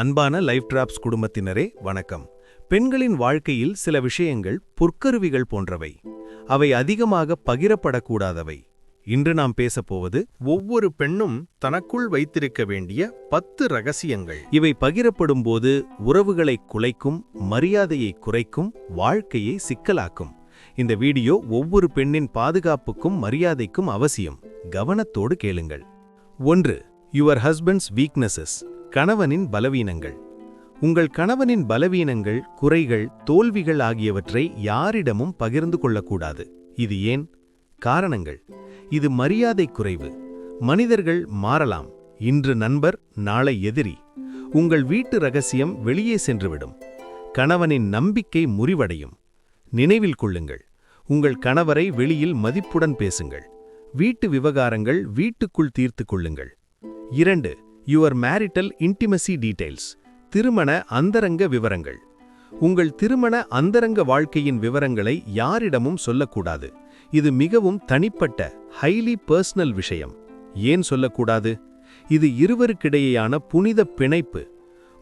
அன்பான life drops குடும்பத்தினரே வணக்கம். பெண்களின் வாழ்க்கையில் சில விஷயங்கள் பொற்கருவிகள் போன்றவை. அவை அதிகமாக பகிரப்படக்கூடாதவை. இன்று நாம் பேசப்போவது ஒவ்வொரு பெண்ணும் தனக்குள் வைத்திருக்க வேண்டிய பத்து ரகசியங்கள். இவை பகிரப்படும்போது உறவுகளை குலைக்கும் மரியாதையை குறைக்கும் வாழ்க்கையை சிக்கலாக்கும். இந்த வீடியோ ஒவ்வொரு பெண்ணின் பாதுகாப்புக்கும் மரியாதைக்கும் அவசியம். கவனத்தோடு கேளுங்கள். ஒன்று யுவர் ஹஸ்பண்ட்ஸ் வீக்னஸஸ். கணவனின் பலவீனங்கள். உங்கள் கணவனின் பலவீனங்கள் குறைகள் தோல்விகள் ஆகியவற்றை யாரிடமும் பகிர்ந்து கொள்ளக்கூடாது. இது ஏன்? காரணங்கள். இது மரியாதை குறைவு. மனிதர்கள் மாறலாம். இன்று நண்பர் நாளை எதிரி. உங்கள் வீட்டு ரகசியம் வெளியே சென்றுவிடும். கணவனின் நம்பிக்கை முறிவடையும். நினைவில் கொள்ளுங்கள். உங்கள் கணவரை வெளியில் மதிப்புடன் பேசுங்கள். வீட்டு விவகாரங்கள் வீட்டுக்குள் தீர்த்து கொள்ளுங்கள். இரண்டு யுவர் மேரிட்டல் இன்டிமசி டீடைல்ஸ் திருமண அந்தரங்க விவரங்கள். உங்கள் திருமண அந்தரங்க வாழ்க்கையின் விவரங்களை யாரிடமும் சொல்லக்கூடாது. இது மிகவும் தனிப்பட்ட ஹைலி பர்சனல் விஷயம். ஏன் சொல்லக்கூடாது? இது இருவருக்கிடையேயான புனித பிணைப்பு.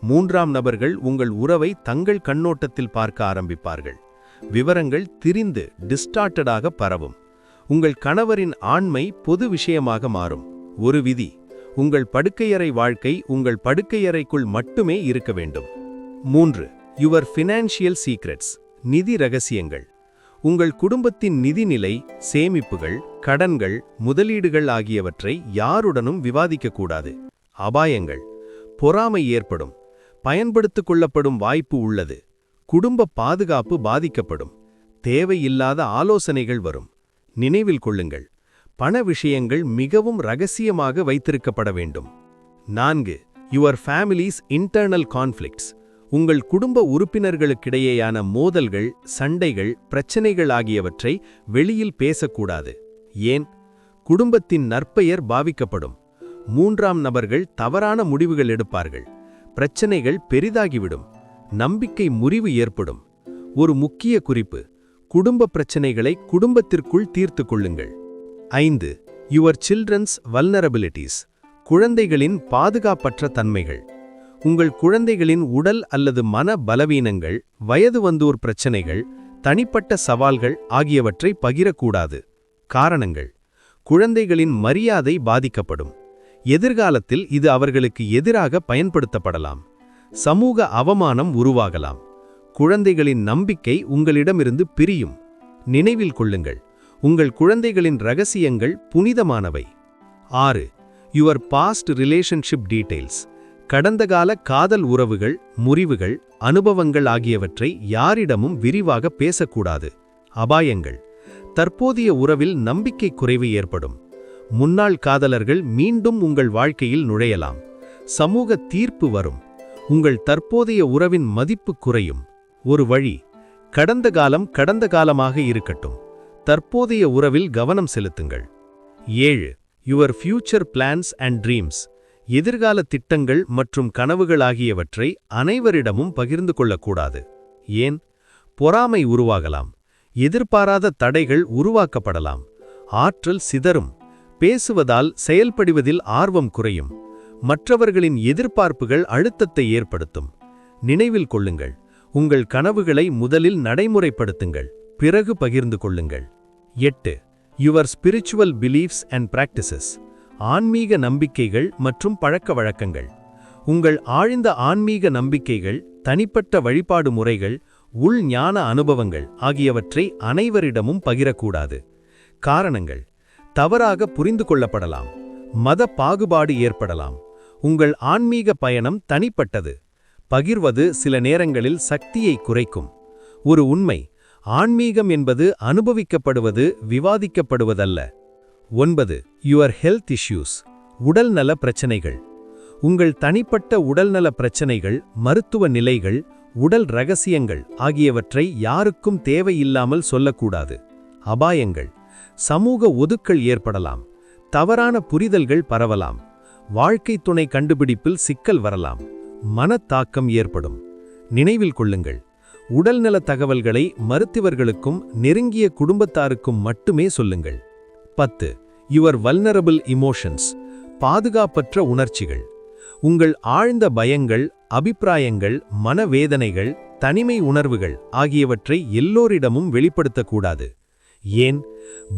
மூன்றாம் நபர்கள் உங்கள் உறவை தங்கள் கண்ணோட்டத்தில் பார்க்க ஆரம்பிப்பார்கள். விவரங்கள் திரிந்து டிஸ்டார்டடாக பரவும். உங்கள் கணவரின் ஆண்மை பொது விஷயமாக மாறும். ஒரு விதி உங்கள் படுக்கையறை வாழ்க்கை உங்கள் படுக்கையறைக்குள் மட்டுமே இருக்க வேண்டும். மூன்று யுவர் ஃபினான்ஷியல் சீக்ரெட்ஸ் நிதி ரகசியங்கள். உங்கள் குடும்பத்தின் நிதிநிலை சேமிப்புகள் கடன்கள் முதலீடுகள் ஆகியவற்றை யாருடனும் விவாதிக்கக்கூடாது அபாயங்கள் பொறாமை ஏற்படும் பயன்படுத்திக் கொள்ளப்படும் வாய்ப்பு உள்ளது குடும்ப பாதுகாப்பு பாதிக்கப்படும் தேவையில்லாத ஆலோசனைகள் வரும். நினைவில் கொள்ளுங்கள் பண விஷயங்கள் மிகவும் ரகசியமாக வைத்திருக்கப்பட வேண்டும். நான்கு யுவர் ஃபேமிலிஸ் இன்டர்னல் கான்ஃப்ளிக்ட்ஸ் உங்கள் குடும்ப உறுப்பினர்களுக்கிடையேயான மோதல்கள் சண்டைகள் பிரச்சனைகள் ஆகியவற்றை வெளியில் பேசக்கூடாது. ஏன்? குடும்பத்தின் நற்பெயர் பாவிக்கப்படும். மூன்றாம் நபர்கள் தவறான முடிவுகள் எடுப்பார்கள். பிரச்சனைகள் பெரிதாகிவிடும். நம்பிக்கை முறிவு ஏற்படும். ஒரு முக்கிய குறிப்பு குடும்ப பிரச்சனைகளை குடும்பத்திற்குள் தீர்த்து கொள்ளுங்கள். ஐந்து. யுவர் சில்ட்ரன்ஸ் வல்னரபிலிட்டிஸ் குழந்தைகளின் பாதுகாப்பற்ற தன்மைகள். உங்கள் குழந்தைகளின் உடல் அல்லது மன பலவீனங்கள் வயது வந்தோர் பிரச்சனைகள் தனிப்பட்ட சவால்கள் ஆகியவற்றை பகிரக்கூடாது. காரணங்கள். குழந்தைகளின் மரியாதை பாதிக்கப்படும். எதிர்காலத்தில் இது அவர்களுக்கு எதிராக பயன்படுத்தப்படலாம். சமூக அவமானம் உருவாகலாம். குழந்தைகளின் நம்பிக்கை உங்களிடமிருந்து பிரியும். நினைவில் கொள்ளுங்கள். உங்கள் குழந்தைகளின் ரகசியங்கள் புனிதமானவை. ஆறு யுவர் பாஸ்ட் ரிலேஷன்ஷிப் டீடைல்ஸ் கடந்த கால காதல் உறவுகள் முறிவுகள் அனுபவங்கள் ஆகியவற்றை யாரிடமும் விரிவாக பேசக்கூடாது. அபாயங்கள். தற்போதைய உறவில் நம்பிக்கை குறைவு ஏற்படும். முன்னாள் காதலர்கள் மீண்டும் உங்கள் வாழ்க்கையில் நுழையலாம். சமூக தீர்ப்பு வரும். உங்கள் தற்போதைய உறவின் மதிப்பு குறையும். ஒரு வழி. கடந்த காலம் கடந்த காலமாக இருக்கட்டும். தற்போதைய உறவில் கவனம் செலுத்துங்கள். ஏழு your future plans and dreams எதிர்கால திட்டங்கள் மற்றும் கனவுகள் ஆகியவற்றை அனைவரிடமும் பகிர்ந்து கொள்ளக்கூடாது. ஏன்? பொறாமை உருவாகலாம். எதிர்பாராத தடைகள் உருவாக்கப்படலாம். ஆற்றல் சிதறும். பேசுவதால் செயல்படுவதில் ஆர்வம் குறையும். மற்றவர்களின் எதிர்பார்ப்புகள் அழுத்தத்தை ஏற்படுத்தும். நினைவில் கொள்ளுங்கள். உங்கள் கனவுகளை முதலில் நடைமுறைப்படுத்துங்கள். பிறகு பகிர்ந்து கொள்ளுங்கள். எட்டு. Your spiritual beliefs and practices ஆன்மீக நம்பிக்கைகள் மற்றும் பழக்க வழக்கங்கள். உங்கள் ஆழ்ந்த ஆன்மீக நம்பிக்கைகள் தனிப்பட்ட வழிபாடு முறைகள் உள் ஞான அனுபவங்கள் ஆகியவற்றை அனைவரிடமும் பகிரக்கூடாது. காரணங்கள். தவறாக புரிந்து கொள்ளப்படலாம். மத பாகுபாடு ஏற்படலாம். உங்கள் ஆன்மீக பயணம் தனிப்பட்டது. பகிர்வது சில நேரங்களில் சக்தியை குறைக்கும். ஒரு உண்மை. ஆன்மீகம் என்பது அனுபவிக்கப்படுவது விவாதிக்கப்படுவதல்ல. ஒன்பது யுவர் ஹெல்த் இஷ்யூஸ் உடல்நல பிரச்சனைகள். உங்கள் தனிப்பட்ட உடல்நல பிரச்சனைகள் மருத்துவ நிலைகள் உடல் ரகசியங்கள் ஆகியவற்றை யாருக்கும் தேவையில்லாமல் சொல்லக்கூடாது. அபாயங்கள் சமூக ஒதுக்கல் ஏற்படலாம் தவறான புரிதல்கள் பரவலாம் வாழ்க்கை துணை கண்டுபிடிப்பில் சிக்கல் வரலாம் மனத்தாக்கம் ஏற்படும். நினைவில் கொள்ளுங்கள் உடல்நல தகவல்களை மருத்துவர்களுக்கும் நெருங்கிய குடும்பத்தாருக்கும் மட்டுமே சொல்லுங்கள். பத்து யுவர் வல்னரபிள் இமோஷன்ஸ் பாதுகாப்பற்ற உணர்ச்சிகள். உங்கள் ஆழ்ந்த பயங்கள் அபிப்பிராயங்கள் மனவேதனைகள் தனிமை உணர்வுகள் ஆகியவற்றை எல்லோரிடமும் வெளிப்படுத்தக்கூடாது. ஏன்?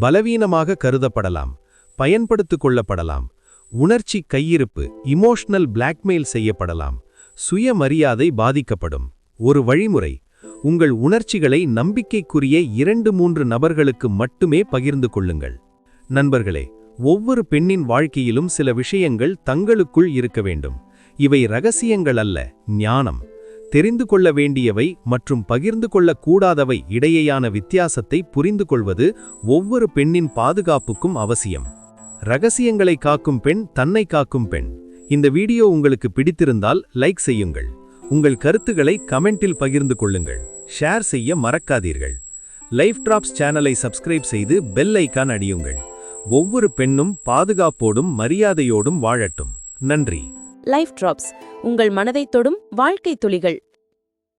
பலவீனமாக கருதப்படலாம் பயன்படுத்திக் கொள்ளப்படலாம் உணர்ச்சி கையிருப்பு இமோஷனல் பிளாக்மெயில் செய்யப்படலாம் சுயமரியாதை பாதிக்கப்படும். ஒரு வழிமுறை உங்கள் உணர்ச்சிகளை நம்பிக்கைக்குரிய இரண்டு மூன்று நபர்களுக்கு மட்டுமே பகிர்ந்து கொள்ளுங்கள். நண்பர்களே ஒவ்வொரு பெண்ணின் வாழ்க்கையிலும் சில விஷயங்கள் தங்களுக்குள் இருக்க வேண்டும். இவை ரகசியங்கள் அல்ல ஞானம். தெரிந்து கொள்ள வேண்டியவை மற்றும் பகிர்ந்து கொள்ளக்கூடாதவை இடையேயான வித்தியாசத்தை புரிந்து கொள்வது ஒவ்வொரு பெண்ணின் பாதுகாப்புக்கும் அவசியம். ரகசியங்களை காக்கும் பெண் தன்னை காக்கும் பெண். இந்த வீடியோ உங்களுக்கு பிடித்திருந்தால் லைக் செய்யுங்கள். உங்கள் கருத்துக்களை கமெண்டில் பகிர்ந்து கொள்ளுங்கள். ஷேர் செய்ய மறக்காதீர்கள். லைஃப் டிராப்ஸ் சேனலை சப்ஸ்கிரைப் செய்து பெல் ஐக்கான் அடியுங்கள். ஒவ்வொரு பெண்ணும் பாதுகாப்போடும் மரியாதையோடும் வாழட்டும். நன்றி. லைஃப் டிராப்ஸ் உங்கள் மனதை தொடும் வாழ்க்கை துளிகள்.